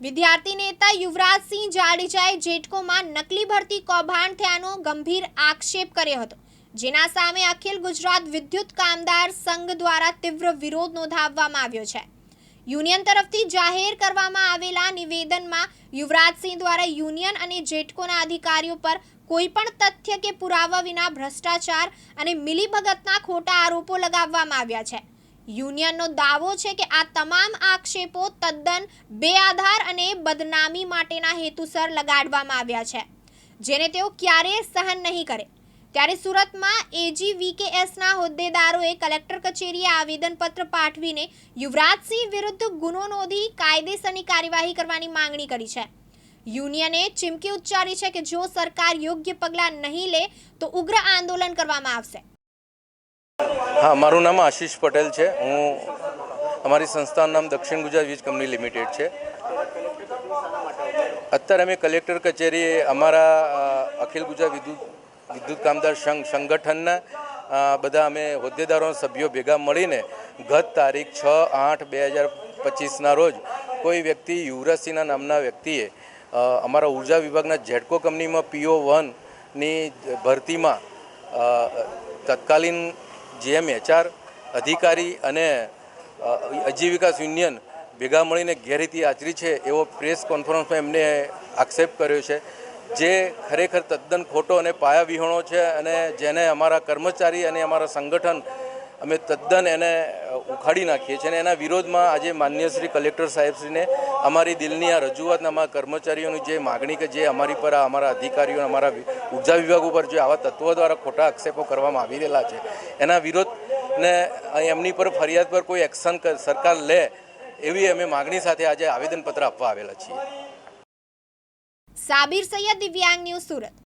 વિદ્યાર્થી નેતા યુવરાજસિંહ જાડેજાએ જેટકોમાં નકલી ભરતી કૌભાંડ થયાનો ગંભીર આક્ષેપ કર્યો હતો. જેના સામે અખિલ ગુજરાત વિદ્યુત કામદાર સંઘ દ્વારા તીવ્ર વિરોધ નોંધાવવામાં આવ્યો છે. યુનિયન તરફથી જાહેર કરવામાં આવેલા નિવેદનમાં યુવરાજસિંહ દ્વારા યુનિયન અને જેટકોના અધિકારીઓ પર કોઈ પણ તથ્ય કે પુરાવા વિના ભ્રષ્ટાચાર અને મિલીભગતના ખોટા આરોપો લગાવવામાં આવ્યા છે. યુનિયનનો દાવો છે કે આ તમામ આક્ષેપો તદ્દન બેઆધાર અને બદનામી માટેના હેતુસર લગાડવામાં આવ્યા છે. જેને તેઓ ક્યારેય સહન નહીં કરે. ત્યારે સુરતમાં એજીવીકેએસના હોદ્દેદારોએ કલેક્ટર કચેરીએ આવેદનપત્ર પાઠવીને યુવરાજસિંહ વિરુદ્ધ ગુનો નોંધી કાયદેસરની કાર્યવાહી કરવાની માંગણી કરી છે. યુનિયને ચીમકી ઉચ્ચારી છે કે જો સરકાર યોગ્ય પગલાં નહીં લે, તો ઉગ્ર આંદોલન કરવામાં આવશે. હા, મારું નામ આશીષ પટેલ છે. હું અમારી સંસ્થાનું નામ દક્ષિણ ગુજરાત વીજ કંપની લિમિટેડ છે. અત્યારે અમે કલેક્ટર કચેરીએ અમારા અખિલ ગુજરાત વિદ્યુત વિદ્યુત કામદાર સંઘ, સંગઠનના બધા અમે હોદ્દેદારો, સભ્યો ભેગા મળીને ગત તારીખ છ આઠ બે હજાર પચીસના રોજ કોઈ વ્યક્તિ યુવરાજસિંહના નામના વ્યક્તિએ અમારા ઊર્જા વિભાગના ઝેડકો કંપનીમાં પીઓ વનની ભરતીમાં તત્કાલીન જીએમ એચઆર અધિકારી અને આજીવિકાસ આજીવિકા યુનિયન ભેગા મળીને ગેરરીતિ આચરી છે એવો પ્રેસ કોન્ફરન્સમાં એમને આક્ષેપ કર્યો છે. જે ખરેખર તદ્દન ખોટો અને પાયાવિહોણો છે અને જેને અમારા કર્મચારી અને અમારા સંગઠન અમે તદ્દન એને ઉખાડી નાખીએ છીએ અને એના વિરોધમાં આજે માન્ય શ્રી કલેક્ટર સાહેબશ્રીને અમારી દિલની આ રજૂઆતને અમારા કર્મચારીઓની જે માગણી કે જે અમારી પર અમારા અધિકારીઓ અમારા ઊર્જા વિભાગ ઉપર જે આવા તત્વો દ્વારા ખોટા આક્ષેપો કરવામાં આવી રહેલા છે, એના વિરોધને એમની પર ફરિયાદ પર કોઈ એક્શન સરકાર લે એવી અમે માગણી સાથે આજે આવેદનપત્ર આપવા આવેલા છીએ. સાબિર સૈયદ દિવ્યાંગ ન્યૂઝ સુરત.